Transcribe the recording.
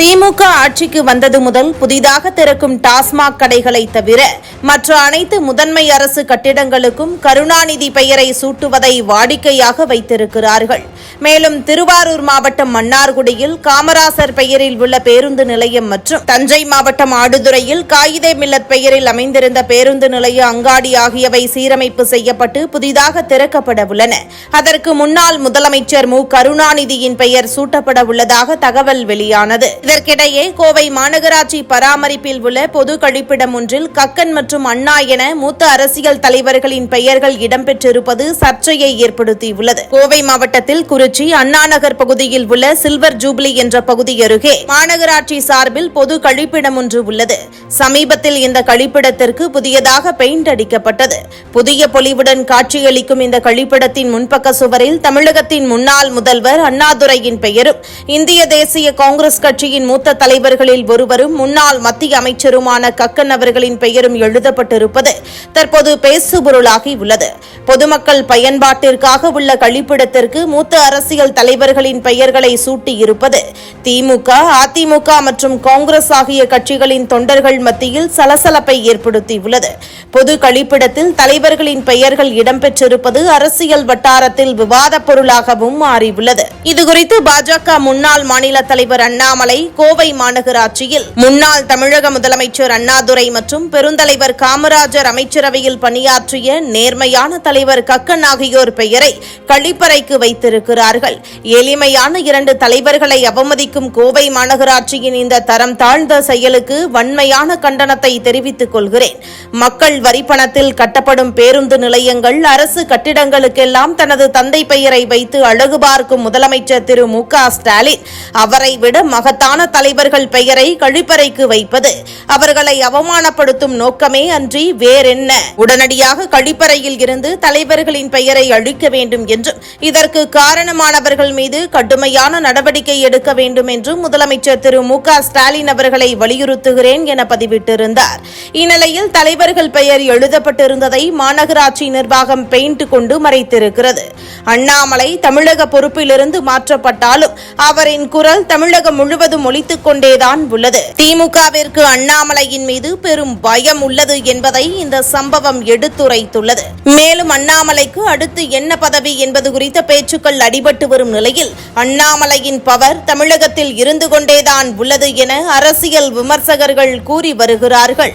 திமுக ஆட்சிக்கு வந்தது முதல் புதிதாக திறக்கும் டாஸ்மாக் கடைகளை தவிர மற்ற அனைத்து முதன்மை அரசு கட்டிடங்களுக்கும் கருணாநிதி பெயரை சூட்டுவதை வாடிக்கையாக வைத்திருக்கிறார்கள். மேலும் திருவாரூர் மாவட்டம் மன்னார்குடியில் காமராசர் பெயரில் உள்ள பேருந்து நிலையம் மற்றும் தஞ்சை மாவட்டம் ஆடுதுறையில் காயிதே மில்லத் பெயரில் அமைந்திருந்த பேருந்து நிலைய அங்காடி ஆகியவை சீரமைப்பு செய்யப்பட்டு புதிதாக திறக்கப்பட உள்ளன. அதற்கு முன்னாள் முதலமைச்சர் மு. கருணாநிதியின் பெயர் சூட்டப்பட உள்ளதாக தகவல் வெளியானது. இதற்கிடையே கோவை மாநகராட்சி பராமரிப்பில் உள்ள பொது கழிப்பிடம் ஒன்றில் கக்கன் மற்றும் அண்ணா என மூத்த அரசியல் தலைவர்களின் பெயர்கள் இடம்பெற்றிருப்பது சர்ச்சையை ஏற்படுத்தியுள்ளது. கோவை மாவட்டத்தில் குறிச்சி திருச்சி அண்ணாநகர் பகுதியில் உள்ள சில்வர் ஜூப்ளி என்ற பகுதி அருகே மாநகராட்சி சார்பில் பொது கழிப்பிடம் ஒன்று உள்ளது. சமீபத்தில் இந்த கழிப்பிடத்திற்கு புதியதாக பெயிண்ட் அடிக்கப்பட்டது. புதிய பொலிவுடன் காட்சியளிக்கும் இந்த கழிப்பிடத்தின் முன்பக்க சுவரில் தமிழகத்தின் முன்னாள் முதல்வர் அண்ணாதுரையின் பெயரும் இந்திய தேசிய காங்கிரஸ் கட்சியின் மூத்த தலைவர்களில் ஒருவரும் முன்னாள் மத்திய அமைச்சருமான கக்கன் அவர்களின் பெயரும் எழுதப்பட்டிருப்பது தற்போது பேசுபொருளாகி உள்ளது. பொதுமக்கள் பயன்பாட்டிற்காக உள்ள கழிப்பிடத்திற்கு மூத்த அரசியல் தலைவர்களின் பெயர்களை சூட்டியிருப்பது திமுக அதிமுக மற்றும் காங்கிரஸ் ஆகிய கட்சிகளின் தொண்டர்கள் மத்தியில் சலசலப்பை ஏற்படுத்தியுள்ளது. பொது கழிப்பிடத்தில் தலைவர்களின் பெயர்கள் இடம்பெற்றிருப்பது அரசியல் வட்டாரத்தில் விவாதப் பொருளாகவும் மாறியுள்ளது. இதுகுறித்து பாஜக முன்னாள் மாநில தலைவர் அண்ணாமலை கோவை மாநகராட்சியில் முன்னாள் தமிழக முதலமைச்சர் அண்ணாதுரை மற்றும் பெருந்தலைவர் காமராஜர் அமைச்சரவையில் பணியாற்றிய நேர்மையான தலைவர் கக்கன் ஆகியோர் பெயரை கழிப்பறைக்கு வைத்திருக்கிறார். வைத்திருக்கிறார்கள் எளிமையான இரண்டு தலைவர்களை அவமதிக்கும் கோவை மாநகராட்சியின் இந்த தரம் தாழ்ந்த செயலுக்கு வன்மையான கண்டனத்தை தெரிவித்துக் கொள்கிறேன். மக்கள் வரிப்பணத்தில் கட்டப்படும் பேருந்து நிலையங்கள் அரசு கட்டிடங்களுக்கெல்லாம் தனது தந்தை பெயரை வைத்து அழகு பார்க்கும் முதலமைச்சர் திரு மு க ஸ்டாலின் அவரை விட மகத்தான தலைவர்கள் பெயரை கழிப்பறைக்கு வைப்பது அவர்களை அவமானப்படுத்தும் நோக்கமே அன்றி வேறென்ன? உடனடியாக கழிப்பறையில் இருந்து தலைவர்களின் பெயரை அழிக்க வேண்டும் என்றும் இதற்கு காரணம் காரணமானவர்கள் மீது கடுமையான நடவடிக்கை எடுக்க வேண்டும் என்று முதலமைச்சர் திரு மு க ஸ்டாலின் அவர்களை வலியுறுத்துகிறேன் என பதிவிட்டிருந்தார். இந்நிலையில் தலைவர்கள் பெயர் எழுதப்பட்டிருந்ததை மாநகராட்சி நிர்வாகம் பெயிண்ட் கொண்டு மறைத்திருக்கிறது. அண்ணாமலை தமிழக பொறுப்பிலிருந்து மாற்றப்பட்டாலும் அவரின் குரல் தமிழகம் முழுவதும் ஒழித்துக் கொண்டேதான் உள்ளது. திமுகவிற்கு அண்ணாமலையின் மீது பெரும் பயம் உள்ளது என்பதை இந்த சம்பவம் எடுத்துரைத்துள்ளது. மேலும் அண்ணாமலைக்கு அடுத்து என்ன பதவி என்பது குறித்த பேச்சுக்கள் அடிபட்டு வரும் நிலையில் அண்ணாமலையின் பவர் தமிழகத்தில் இருந்து கொண்டேதான் உள்ளது என அரசியல் விமர்சகர்கள் கூறி வருகிறார்கள்.